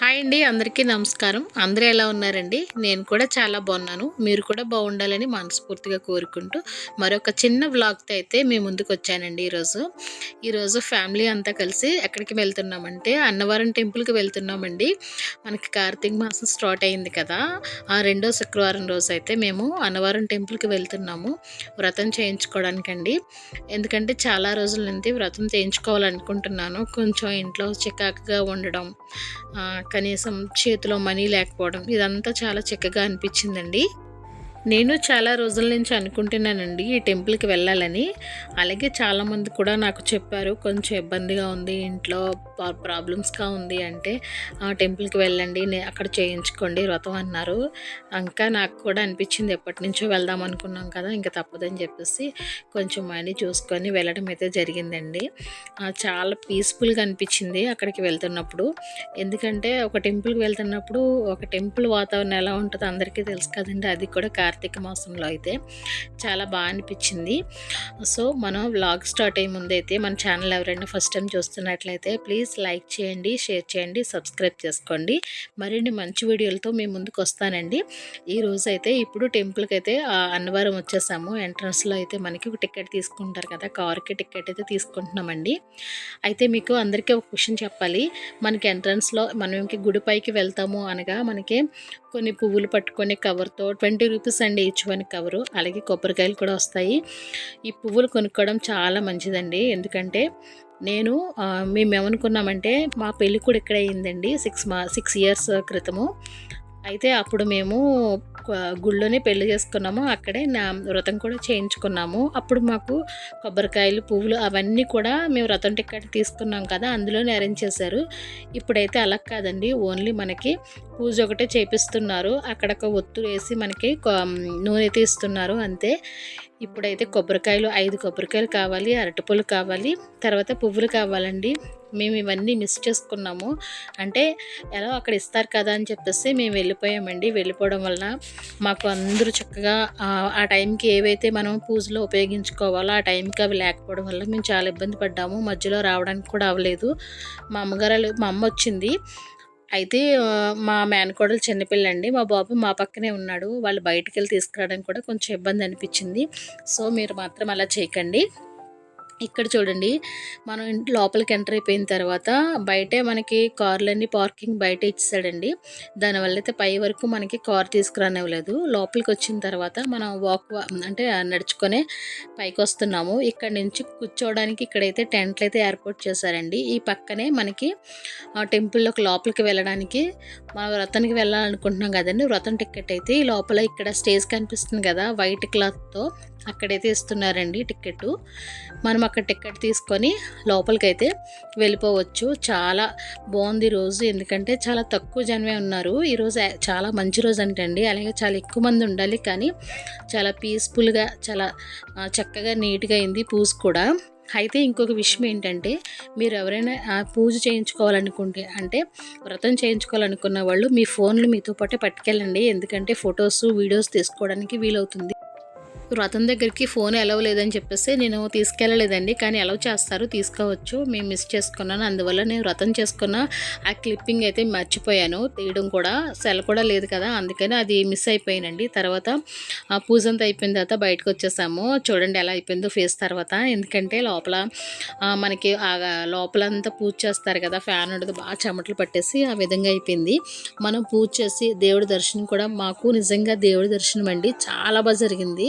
Hi అండి అందరికీ నమస్కారం. అందరూ ఎలా ఉన్నారండి? నేను కూడా చాలా బాగున్నాను. మీరు కూడా బాగుండాలని మనస్ఫూర్తిగా కోరుకుంటూ మరొక చిన్న వ్లాగ్తో అయితే మీ ముందుకు వచ్చానండి ఈరోజు. ఈరోజు ఫ్యామిలీ అంతా కలిసి ఎక్కడికి వెళ్తున్నామంటే అన్నవరం టెంపుల్కి వెళ్తున్నామండి. మనకి కార్తీక మాసం స్టార్ట్ అయింది కదా. ఆ రెండో శుక్రవారం రోజు అయితే మేము అన్నవరం టెంపుల్కి వెళ్తున్నాము వ్రతం చేయించుకోవడానికండి. ఎందుకంటే చాలా రోజుల నుండి వ్రతం చేయించుకోవాలనుకుంటున్నాను. కొంచెం ఇంట్లో చికాకుగా ఉండడం కనీసం చేతిలో మనీ లేకపోవడం ఇదంతా చాలా చక్కగా అనిపించిందండి. నేను చాలా రోజుల నుంచి అనుకుంటున్నానండి ఈ టెంపుల్కి వెళ్ళాలని. అలాగే చాలామంది కూడా నాకు చెప్పారు కొంచెం ఇబ్బందిగా ఉంది ఇంట్లో ప్రాబ్లమ్స్గా ఉంది అంటే ఆ టెంపుల్కి వెళ్ళండి అక్కడ చేయించుకోండి వ్రతం అన్నారు. ఇంకా నాకు కూడా అనిపించింది ఎప్పటి నుంచో వెళ్దాం అనుకున్నాం కదా ఇంకా తప్పదని చెప్పేసి కొంచెం మనీ చూసుకొని వెళ్ళడం అయితే జరిగిందండి. చాలా పీస్ఫుల్గా అనిపించింది అక్కడికి వెళ్తున్నప్పుడు. ఎందుకంటే ఒక టెంపుల్కి వెళ్తున్నప్పుడు ఒక టెంపుల్ వాతావరణం ఎలా ఉంటుందో అందరికీ తెలుసు కదండి అది కూడా కార్తీక మాసంలో అయితే చాలా బాగా అనిపించింది. సో మనం వ్లాగ్ స్టార్ట్ అయ్యే ముందు అయితే మన ఛానల్ ఎవరైనా ఫస్ట్ టైం చూస్తున్నట్లయితే ప్లీజ్ లైక్ చేయండి షేర్ చేయండి సబ్స్క్రైబ్ చేసుకోండి. మరిన్ని మంచి వీడియోలతో మేము ముందుకు వస్తానండి. ఈ అయితే ఇప్పుడు టెంపుల్కి అయితే అన్నవరం వచ్చేసాము. ఎంట్రన్స్లో అయితే మనకి ఒక టికెట్ తీసుకుంటారు కదా కార్కి టికెట్ అయితే తీసుకుంటున్నామండి. అయితే మీకు అందరికీ ఒక క్వశ్చన్ చెప్పాలి. మనకి ఎంట్రన్స్లో మనం ఇంక గుడి పైకి వెళ్తాము అనగా మనకి కొన్ని పువ్వులు పట్టుకునే కవర్తో ట్వంటీ రూపీస్ అండి ఈచ్ వన్ కవరు. అలాగే కొబ్బరికాయలు కూడా వస్తాయి. ఈ పువ్వులు కొనుక్కోవడం చాలా మంచిదండి. ఎందుకంటే నేను మేమేమనుకున్నామంటే మా పెళ్ళి కూడా ఇక్కడ అయిందండి. సిక్స్ మా సిక్స్ ఇయర్స్ క్రితము. అయితే అప్పుడు మేము గుళ్ళోనే పెళ్ళి చేసుకున్నాము. అక్కడే నా వ్రతం కూడా చేయించుకున్నాము. అప్పుడు మాకు కొబ్బరికాయలు పువ్వులు అవన్నీ కూడా మేము వ్రతం టికెట్ తీసుకున్నాం కదా అందులోనే అరేంజ్ చేశారు. ఇప్పుడైతే అలా కాదండి. ఓన్లీ మనకి పూజ ఒకటే చేపిస్తున్నారు. అక్కడ ఒక ఒత్తు వేసి మనకి నూనె తీస్తున్నారు అంతే. ఇప్పుడైతే కొబ్బరికాయలు ఐదు కొబ్బరికాయలు కావాలి అరటిపళ్ళు కావాలి తర్వాత పువ్వులు కావాలండి. మేము ఇవన్నీ మిస్ చేసుకున్నాము. అంటే ఎలా అక్కడ ఇస్తారు కదా అని చెప్పేసి మేము వెళ్ళిపోయామండి. వెళ్ళిపోవడం వలన మాకు అందరూ చక్కగా ఆ, టైంకి ఏవైతే మనం పూజలో ఉపయోగించుకోవాలో ఆ టైంకి అవి లేకపోవడం వల్ల మేము చాలా ఇబ్బంది పడ్డాము. మధ్యలో రావడానికి కూడా అవ్వలేదు. మా అమ్మగారు వాళ్ళు- మా అమ్మ వచ్చింది. అయితే మా మేనకోడలు చిన్నపిల్లండి. మా బాబు మా పక్కనే ఉన్నాడు. వాళ్ళు బయటకు వెళ్ళి తీసుకురావడానికి కూడా కొంచెం ఇబ్బంది అనిపించింది. సో మీరు మాత్రం అలా చేయకండి. ఇక్కడ చూడండి మనం ఇంటి లోపలికి ఎంటర్ అయిపోయిన తర్వాత బయటే మనకి కార్లన్నీ పార్కింగ్ బయట ఇచ్చాడండి దానివల్ల అయితే పై వరకు మనకి కార్ తీసుకురానివ్వలేదు. లోపలికి వచ్చిన తర్వాత మనం వాక్ అంటే నడుచుకొని పైకి వస్తున్నాము. ఇక్కడ నుంచి కూర్చోవడానికి ఇక్కడైతే టెంట్లు అయితే ఏర్పాటు చేశారండి. ఈ పక్కనే మనకి ఆ టెంపుల్లోకి లోపలికి వెళ్ళడానికి మన వ్రతానికి వెళ్ళాలనుకుంటున్నాం కదండి. వ్రతం టికెట్ అయితే ఈ లోపల ఇక్కడ స్టేజ్ కనిపిస్తుంది కదా వైట్ క్లాత్తో అక్కడైతే ఇస్తున్నారండి టికెట్ మనం అక్కడ టికెట్ తీసుకొని లోపలికి అయితే వెళ్ళిపోవచ్చు. చాలా బాగుంది రోజు. ఎందుకంటే చాలా తక్కువ జనమే ఉన్నారు. ఈరోజు చాలా మంచి రోజు అంటండి. అలాగే చాలా ఎక్కువ మంది ఉండాలి కానీ చాలా పీస్ఫుల్గా చాలా చక్కగా నీట్గా అయింది పూజ కూడా. అయితే ఇంకొక విషయం ఏంటంటే మీరు ఎవరైనా పూజ చేయించుకోవాలనుకుంటే అంటే వ్రతం చేయించుకోవాలనుకున్న వాళ్ళు మీ ఫోన్లు మీతో పాటే పట్టుకెళ్ళండి. ఎందుకంటే ఫొటోస్ వీడియోస్ తీసుకోవడానికి వీలవుతుంది. రతన్ దగ్గరికి ఫోన్ ఎలవ్ లేదని చెప్పేసి నేను తీసుకెళ్ళలేదండి. కానీ ఎలవ్ చేస్తారు తీసుకోవచ్చు. మేము మిస్ చేసుకున్నాను. అందువల్ల నేను వ్రతం చేసుకున్న ఆ క్లిప్పింగ్ అయితే మర్చిపోయాను. తీయడం కూడా సెల్ కూడా లేదు కదా. అందుకని అది మిస్ అయిపోయానండి తర్వాత ఆ పూజ అంతా అయిపోయిన తర్వాత బయటకు వచ్చేసాము. చూడండి ఎలా అయిపోయిందో ఫేస్ తర్వాత. ఎందుకంటే లోపల మనకి ఆ లోపలంతా పూజ చేస్తారు కదా. ఫ్యాన్ ఉండదు. బాగా చెమటలు పట్టేసి ఆ విధంగా అయిపోయింది. మనం పూజ చేసి దేవుడి దర్శనం కూడా మాకు నిజంగా దేవుడి దర్శనం అండి. చాలా బాగా జరిగింది.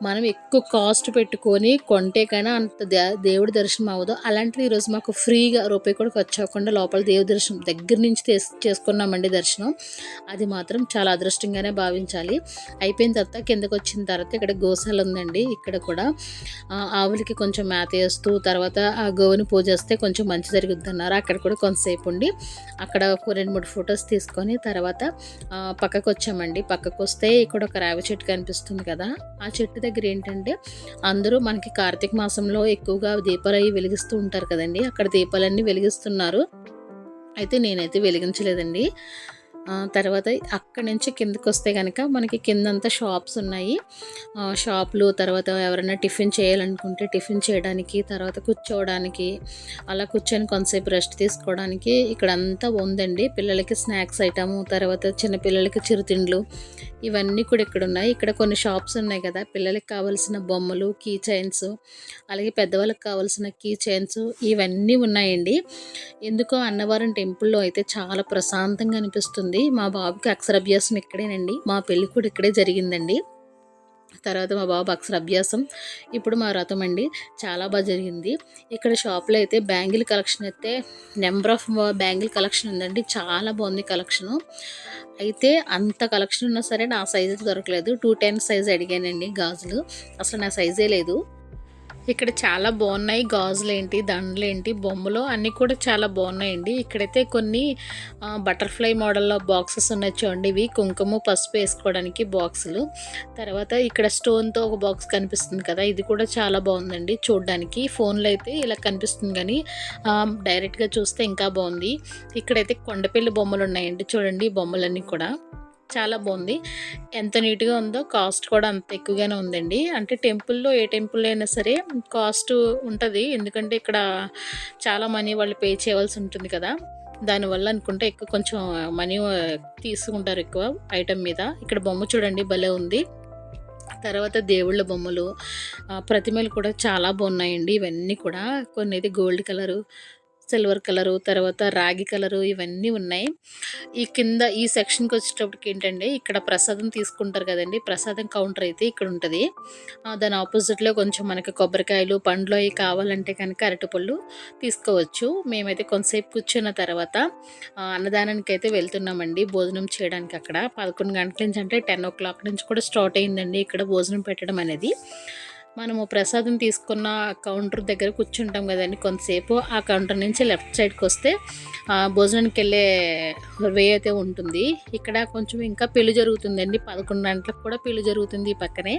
మనం ఎక్కువ కాస్ట్ పెట్టుకొని కొంటే కానీ అంత దే- దేవుడి దర్శనం అవ్వదు. అలాంటిది ఈరోజు మాకు ఫ్రీగా రూపాయి కూడా ఖర్చు అవ్వకుండా లోపల దేవుడి దర్శనం దగ్గర నుంచి చేసుకున్నామండి దర్శనం. అది మాత్రం చాలా అదృష్టంగానే భావించాలి. అయిపోయిన తర్వాత కిందకు వచ్చిన తర్వాత ఇక్కడ గోశాల ఉందండి. ఇక్కడ కూడా ఆవులకి కొంచెం మేత వేస్తూ తర్వాత ఆ గోవుని పూజ చేస్తే కొంచెం మంచి జరుగుద్ది అన్నారు అక్కడ కూడా కొంతసేపు ఉండి అక్కడ ఒక రెండు మూడు ఫొటోస్ తీసుకొని తర్వాత పక్కకు వచ్చామండి పక్కకు వస్తే ఇక్కడ ఒక రావి చెట్టు కనిపిస్తుంది కదా ఆ చెట్టు దగ్గర ఏంటంటే అందరూ మనకి కార్తీక మాసంలో ఎక్కువగా దీపాలు అవి వెలిగిస్తూ ఉంటారు కదండి. అక్కడ దీపాలన్నీ వెలిగిస్తున్నారు. అయితే నేనైతే వెలిగించలేదండి. తర్వాత అక్కడి నుంచి కిందకి వస్తే కనుక మనకి కిందంతా షాప్స్ ఉన్నాయి. షాపులు తర్వాత ఎవరైనా టిఫిన్ చేయాలనుకుంటే టిఫిన్ చేయడానికి తర్వాత కూర్చోవడానికి అలా కూర్చొని కొంతసేపు రెస్ట్ తీసుకోవడానికి ఇక్కడ అంతా ఉందండి. పిల్లలకి స్నాక్స్ ఐటము తర్వాత చిన్నపిల్లలకి చిరుతిండ్లు ఇవన్నీ కూడా ఇక్కడ ఉన్నాయి. ఇక్కడ కొన్ని షాప్స్ ఉన్నాయి కదా పిల్లలకి కావాల్సిన బొమ్మలు కీ చైన్స్ అలాగే పెద్దవాళ్ళకి కావాల్సిన కీ చైన్స్ ఇవన్నీ ఉన్నాయండి. ఎందుకో అన్నవరం టెంపుల్లో అయితే చాలా ప్రశాంతంగా అనిపిస్తుంది. మా బాబుకి అక్షరాభ్యాసం ఇక్కడేనండి. మా పెళ్ళి కూడా ఇక్కడే జరిగిందండి. తర్వాత మా బాబు అక్షర అభ్యాసం ఇప్పుడు మా రథం అండి. చాలా బాగా జరిగింది. ఇక్కడ షాప్లో అయితే బ్యాంగిల్ కలెక్షన్ అయితే నెంబర్ ఆఫ్ బ్యాంగిల్ కలెక్షన్ ఉందండి. చాలా బాగుంది కలెక్షను. అయితే అంత కలెక్షన్ ఉన్నా సరే నా సైజు దొరకలేదు. టూ టెన్ సైజ్ అడిగానండి గాజులు. అసలు నా సైజే లేదు. ఇక్కడ చాలా బాగున్నాయి. గాజులు ఏంటి బొమ్మలు అన్నీ కూడా చాలా బాగున్నాయండి. ఇక్కడైతే కొన్ని బటర్ఫ్లై మోడల్లో బాక్సెస్ ఉన్నాయి చూడండి. ఇవి కుంకుమ పసుపు వేసుకోవడానికి బాక్సులు. తర్వాత ఇక్కడ స్టోన్తో ఒక బాక్స్ కనిపిస్తుంది కదా ఇది కూడా చాలా బాగుందండి చూడడానికి. ఫోన్లో అయితే ఇలా కనిపిస్తుంది కానీ డైరెక్ట్గా చూస్తే ఇంకా బాగుంది. ఇక్కడైతే కొండపల్లి బొమ్మలు ఉన్నాయండి చూడండి బొమ్మలన్నీ కూడా. చాలా బాగుంది. ఎంత నీట్గా ఉందో కాస్ట్ కూడా అంత ఎక్కువగానే ఉందండి. అంటే టెంపుల్లో ఏ టెంపుల్ అయినా సరే కాస్ట్ ఉంటుంది. ఎందుకంటే ఇక్కడ చాలా మనీ వాళ్ళు పే చేయవలసి ఉంటుంది కదా. దానివల్ల అనుకుంటే ఎక్కువ కొంచెం మనీ తీసుకుంటారు ఎక్కువ ఐటమ్ మీద. ఇక్కడ బొమ్మ చూడండి భలే ఉంది. తర్వాత దేవుళ్ళ బొమ్మలు ప్రతిమలు కూడా చాలా బాగున్నాయండి. ఇవన్నీ కూడా కొన్ని అయితే గోల్డ్ కలరు సిల్వర్ కలరు తర్వాత రాగి కలరు ఇవన్నీ ఉన్నాయి. ఈ కింద ఈ సెక్షన్కి వచ్చేటప్పటికి ఏంటంటే ఇక్కడ ప్రసాదం తీసుకుంటారు కదండి ప్రసాదం కౌంటర్ అయితే ఇక్కడ ఉంటుంది. దాని ఆపోజిట్లో కొంచెం మనకి కొబ్బరికాయలు పండ్లు అవి కావాలంటే కనుక అరటిపళ్ళు తీసుకోవచ్చు. మేమైతే కొంతసేపు కూర్చున్న తర్వాత అన్నదానానికి అయితే వెళ్తున్నామండి భోజనం చేయడానికి అక్కడ. పదకొండు గంటల నుంచి అంటే టెన్ ఓ క్లాక్ నుంచి కూడా స్టార్ట్ అయిందండి ఇక్కడ భోజనం పెట్టడం అనేది. మనము ప్రసాదం తీసుకున్న కౌంటర్ దగ్గర కూర్చుంటాం కదండి కొంతసేపు. ఆ కౌంటర్ నుంచి లెఫ్ట్ సైడ్కి వస్తే భోజనానికి వెళ్ళే వే అయితే ఉంటుంది. ఇక్కడ కొంచెం ఇంకా పెళ్ళి జరుగుతుందండి. పదకొండు గంటలకు కూడా పెళ్ళి జరుగుతుంది ఈ పక్కనే.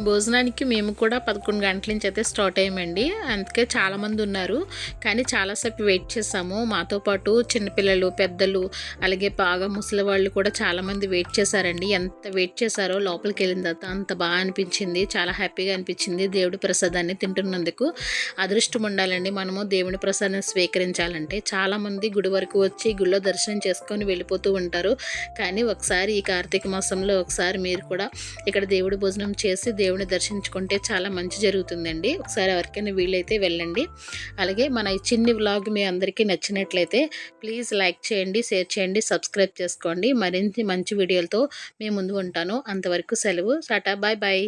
భోజనానికి మేము కూడా పదకొండు గంటల నుంచి అయితే స్టార్ట్ అయ్యామండి. అందుకే చాలామంది ఉన్నారు. కానీ చాలాసేపు వెయిట్ చేసాము. మాతో పాటు చిన్నపిల్లలు పెద్దలు అలాగే బాగా ముసలి వాళ్ళు కూడా చాలామంది వెయిట్ చేశారండి. ఎంత వెయిట్ చేశారో లోపలికి వెళ్ళిన తర్వాత అంత బాగా అనిపించింది. చాలా హ్యాపీగా అనిపించింది దేవుడి ప్రసాదాన్ని తింటున్నందుకు. అదృష్టం ఉండాలండి. మనము దేవుడి ప్రసాదాన్ని స్వీకరించాలంటే చాలామంది గుడి వరకు వచ్చి గుడిలో దర్శనం చేసుకొని వెళ్ళిపోతూ ఉంటారు. కానీ ఒకసారి ఈ కార్తీక మాసంలో ఒకసారి మీరు కూడా ఇక్కడ దేవుడి భోజనం చేసి దేవుని దర్శించుకుంటే చాలా మంచి జరుగుతుందండి. ఒకసారి ఎవరికైనా వీలైతే వెళ్ళండి. అలాగే మన ఈ చిన్ని వ్లాగ్ మీ అందరికీ నచ్చినట్లయితే ప్లీజ్ లైక్ చేయండి షేర్ చేయండి సబ్స్క్రైబ్ చేసుకోండి. మరిన్ని మంచి వీడియోలతో మేము ముందు ఉంటాను. అంతవరకు సెలవు. Tata bye bye.